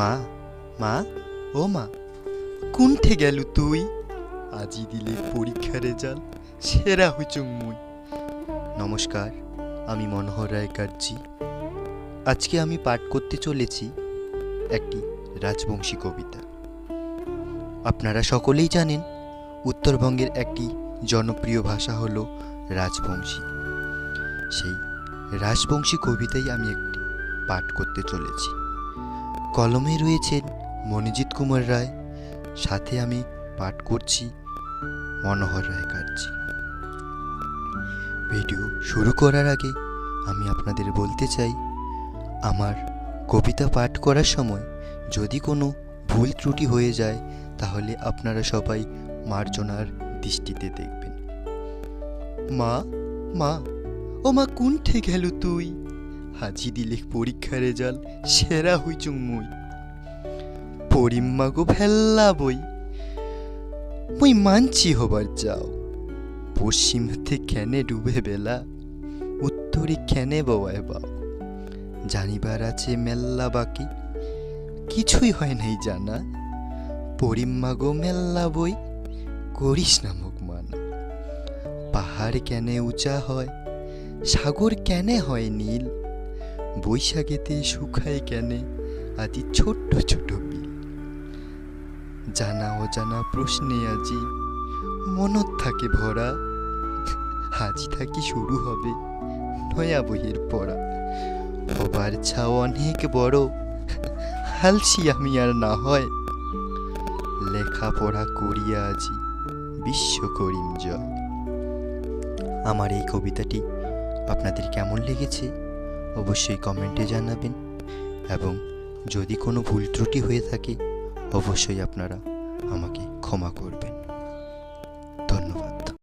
মা মা, ও মা কোনঠে গেল তুই? আজি দিলে পরীক্ষা রেজাল্ট সেরা হুচুং মুই। নমস্কার, আমি মনোহর রায় কার্জি আজকে আমি পাঠ করতে চলেছি একটি রাজবংশী কবিতা। আপনারা সকলেই জানেন, উত্তরবঙ্গের একটি জনপ্রিয় ভাষা হলো রাজবংশী। সেই রাজবংশী কবিতাই আমি একটি পাঠ করতে চলেছি। কলমে রয়েছেন মনোজিৎ কুমার রায়। সাথে আমি পাঠ করছি মনোহর রায় কার্জি। ভিডিও শুরু করার আগে আমি আপনাদের বলতে চাই, আমার কবিতা পাঠ করার সময় যদি কোনো ভুল ত্রুটি হয়ে যায়, তাহলে আপনারা সবাই মার্জনার দৃষ্টিতে দেখবেন। মা মা ও মা কুণ্ঠে গেল তুই? হাজি দিলে পরীক্ষার রেজাল্ট সেরা হইচুং মুই। পরিম্মা গো ভেল্লা বই, মুই মানছি হবার যাও পশ্চিমতে কেনে ডুবে বেলা, উত্তরে কেনে বওয়ায় বাও। জানিবার আছে মেল্লা বাকি, কিছুই হয় নাই জানা। পরিম্মা গো মেল্লা বই, করিস না মুখ মানা। পাহাড় কেনে উঁচা হয়, সাগর কেনে হয় নীল বৈশাখেতে শুকায় কেনে আদি ছোট্ট ছোট বিল জানা অজানা প্রশ্নে আজি মনত থাকে ভরা, আজি থাকি শুরু হবে নয়া বইয়ের পড়া। হবার ছাও অনেক বড় হালছি আমি আর না হয়। লেখাপড়া করিয়া আজি বিশ্ব করিম জয় আমার এই কবিতাটি আপনাদের কেমন লেগেছে? অবশ্যই কমেন্টে জানাবেন এবং যদি কোনো ভুল ত্রুটি হয়ে থাকে, অবশ্যই আপনারা আমাকে ক্ষমা করবেন।